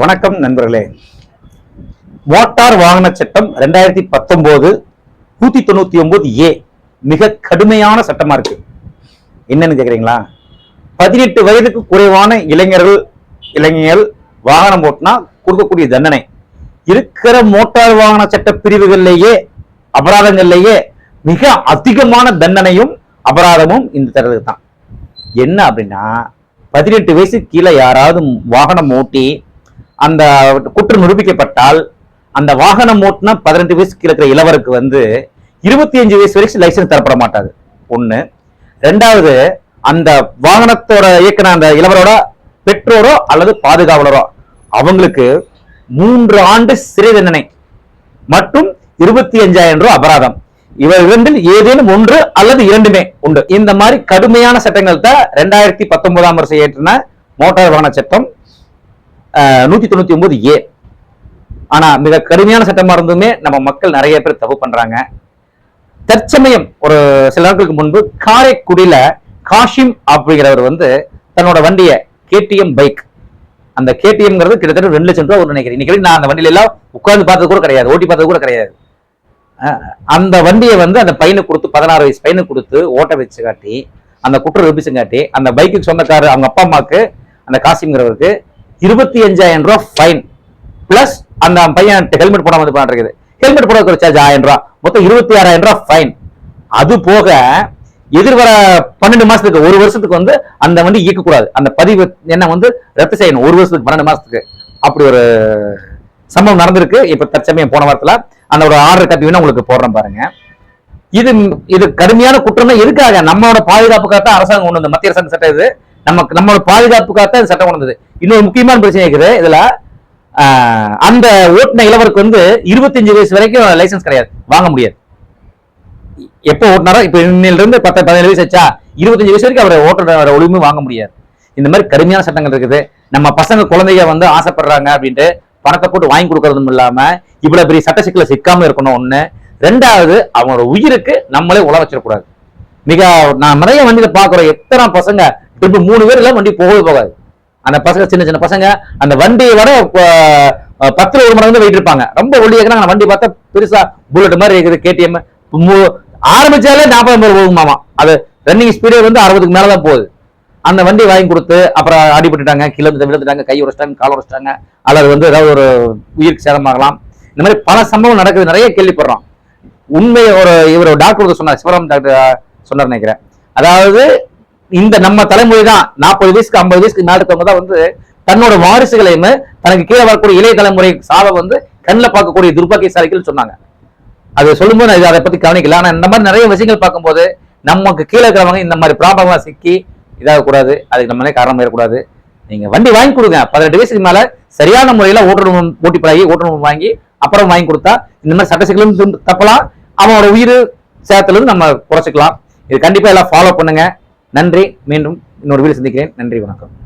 வணக்கம் நண்பர்களே. மோட்டார் வாகன சட்டம் ரெண்டாயிரத்தி பத்தொன்பது நூத்தி தொண்ணூத்தி ஒன்பது ஏ மிக கடுமையான சட்டமா இருக்கு. என்னன்னு கேக்குறீங்களா? பதினெட்டு வயதுக்கு குறைவான இளைஞர்கள் இளைஞர்கள் வாகனம் ஓட்டினா கொடுக்கக்கூடிய தண்டனை. இருக்கிற மோட்டார் வாகன சட்ட பிரிவுகள்லேயே அபராதங்கள்லேயே மிக அதிகமான தண்டனையும் அபராதமும் இந்த தரதுக்கு தான். என்ன அப்படின்னா பதினெட்டு வயசு கீழே யாராவது வாகனம் ஓட்டி அந்த குற்றம் நிரூபிக்கப்பட்டால் அந்த வாகனம் ஓட்டினா பதினெட்டு வயசு கீழே இருக்கிற இளவருக்கு வந்து இருபத்தி அஞ்சு வயசு வரைக்கும் லைசன்ஸ் தரப்பட மாட்டாது. ஒன்று ரெண்டாவது அந்த வாகனத்தோட இயக்குன அந்த இளவரோட பெற்றோரோ அல்லது பாதுகாவலரோ அவங்களுக்கு மூன்று ஆண்டு சிறை தண்டனை மற்றும் இருபத்தி அஞ்சாயிரம் ரூபாய் அபராதம். இவர் இரண்டில் ஏதேனும் ஒன்று அல்லது இரண்டுமே உண்டு. இந்த மாதிரி கடுமையான சட்டங்கள் தான் ரெண்டாயிரத்தி பத்தொன்பதாம் வருஷம் ஏற்றின மோட்டார் வாகன சட்டம். நூத்தி தொண்ணூத்தி ஒன்பது ஏ. ஆனா மிக கடுமையான சட்டமா இருந்துமே நம்ம மக்கள் நிறைய பேர் தப்பு பண்றாங்க. தற்சமயம் ஒரு சில நாட்களுக்கு முன்பு காரைக்குடியில காஷிம் அப்படிங்கிறவர் வந்து தன்னோட வண்டியை கேடிஎம் பைக் அந்த கேடிஎம்ங்கிறது கிட்டத்தட்ட ரெண்டு லட்சம் ரூபா ஒரு நினைக்கிறேன். இன்னைக்கு நான் அந்த வண்டியில எல்லாம் உட்கார்ந்து பார்த்தது கூட கிடையாது ஓட்டி பார்த்தது கூட கிடையாது. அந்த வண்டியை வந்து அந்த பையனுக்கு கொடுத்து பதினாறு வயசு பையனுக்கு கொடுத்து ஓட்ட வச்சு காட்டி அந்த குற்ற நிரூபிச்சு காட்டி அந்த பைக்குக்கு சொந்தக்காரர் அவங்க அப்பா அம்மாக்கு அந்த காசிங்கிறவருக்கு இருபத்தி அஞ்சாயிரம் ரூபாய் ஃபைன் பிளஸ் அந்த பையன் ஹெல்மெட் போடாம வந்து பண்ணிருக்குது ஹெல்மெட் போட ஒரு சார்ஜ் ஆயிரம் ரூபாய் மொத்தம் இருபத்தி ஆறாயிரம் ரூபாய் ஃபைன் அது போக எதிர்வர பன்னெண்டு மாசத்துக்கு ஒரு வருஷத்துக்கு வந்து அந்த வண்டி இயக்கக்கூடாது. அந்த பதிவு என்ன வந்து ரத்து செய்யணும். ஒரு வருஷத்துக்கு பன்னெண்டு மாசத்துக்கு. அப்படி ஒரு சம்பவம் நடந்திருக்கு. இப்ப தற்சமயம் போன வாரத்துல அந்த ஒரு ஆர்டர் காப்பி வேணா உங்களுக்கு போடுறேன் பாருங்க. இது இது கடுமையான குற்றம் தான் எதுக்காக? நம்மளோட பாதுகாப்புக்காக தான் அரசாங்கம் கொண்டு மத்திய அரசாங்க சட்டம் இது. நமக்கு நம்மளோட பாதுகாப்புக்காக தான் இந்த சட்டம் கொண்டது இன்னொரு முக்கியமான பிரச்சனை இருக்குது. இதுல அந்த ஓட்டுன இளவருக்கு வந்து இருபத்தஞ்சு வயசு வரைக்கும் லைசன்ஸ் கிடையாது. வாங்க முடியாது. எப்போ ஓட்டினாரோ இப்போ இன்னிலிருந்து பத்து பதினேழு வயசு வச்சா இருபத்தஞ்சு வயசு வரைக்கும் அவரை ஓட்டுற ஒளிவுமே வாங்க முடியாது. இந்த மாதிரி கடுமையான சட்டங்கள் இருக்குது. நம்ம பசங்க குழந்தைங்க வந்து ஆசைப்படுறாங்க அப்படின்ட்டு பணத்தை போட்டு வாங்கி கொடுக்கறதும் இல்லாம இவ்வளவு பெரிய சட்ட சிக்கல சிக்காம இருக்கணும் ஒண்ணு. ரெண்டாவது அவங்களோட உயிருக்கு நம்மளே உழ வச்சிடக்கூடாது. மிக நான் நிறைய வண்டியில பாக்குறோம் எத்தனை பசங்க இப்ப மூணு பேர் எல்லாம் வண்டி போகவே போகாது. அந்த பசங்க சின்ன சின்ன பசங்க அந்த வண்டியை விட பத்துல ஒரு மணி வந்து வெயிட் இருப்பாங்க. ரொம்ப ஒல்லி இருக்கிறாங்க வண்டி பார்த்தா பெருசா புல்லட் மாதிரி இருக்குது கேடிஎம் ஆரம்பிச்சாலே நாற்பது பேர் போகுமாமா அது ரன்னிங் ஸ்பீடே வந்து அறுபதுக்கு மேலதான் போகுது. அந்த வண்டி வாங்கி கொடுத்து அப்புறம் அடிபட்டுட்டாங்க கீழே விழுந்துட்டாங்க கை உரைச்சிட்டாங்க கால் உரைச்சிட்டாங்க அல்லது வந்து ஏதாவது ஒரு உயிருக்கு சேதமாகலாம். இந்த மாதிரி பல சம்பவம் நடக்குது. நிறைய கேள்விப்படுறோம். உண்மை ஒரு இவர் டாக்டர் சொன்னார். சிவராம் டாக்டர் சொன்னார் நினைக்கிறேன். அதாவது இந்த நம்ம தலைமுறை தான் நாற்பது வயசுக்கு ஐம்பது வயசுக்கு மேல இருக்கவங்க தான் வந்து தன்னோட வாரிசுகளையுமே தனக்கு கீழே வரக்கூடிய இளைய தலைமுறை சாவை வந்து கண்ணில் பார்க்கக்கூடிய துர்பாக்கியசாலிகள் சொன்னாங்க. அதை சொல்லும்போது நான் அதை பத்தி கவனிக்கல. ஆனா இந்த மாதிரி நிறைய விஷயங்கள் பார்க்கும்போது நமக்கு கீழே இருக்கிறவங்க இந்த மாதிரி ப்ராப்ளம்லாம் சிக்கி இதாகக்கூடாது. அதுக்கு நம்மளே காரணம் ஏறக்கூடாது நீங்க வண்டி வாங்கி கொடுங்க. பதினெட்டு வயசுக்கு மேல சரியான முறையில ஓட்டுநர் ஓட்டி பழகி ஓட்டுநர் வாங்கி அப்புறம் வாங்கி கொடுத்தா இந்த மாதிரி சட்ட சிக்கலும் தப்பலாம். அவனோட உயிர் சேதத்துல நம்ம குறைச்சிக்கலாம். இது கண்டிப்பா எல்லாம் ஃபாலோ பண்ணுங்க. நன்றி. மீண்டும் இன்னொரு வீடு சந்திக்கிறேன். நன்றி வணக்கம்.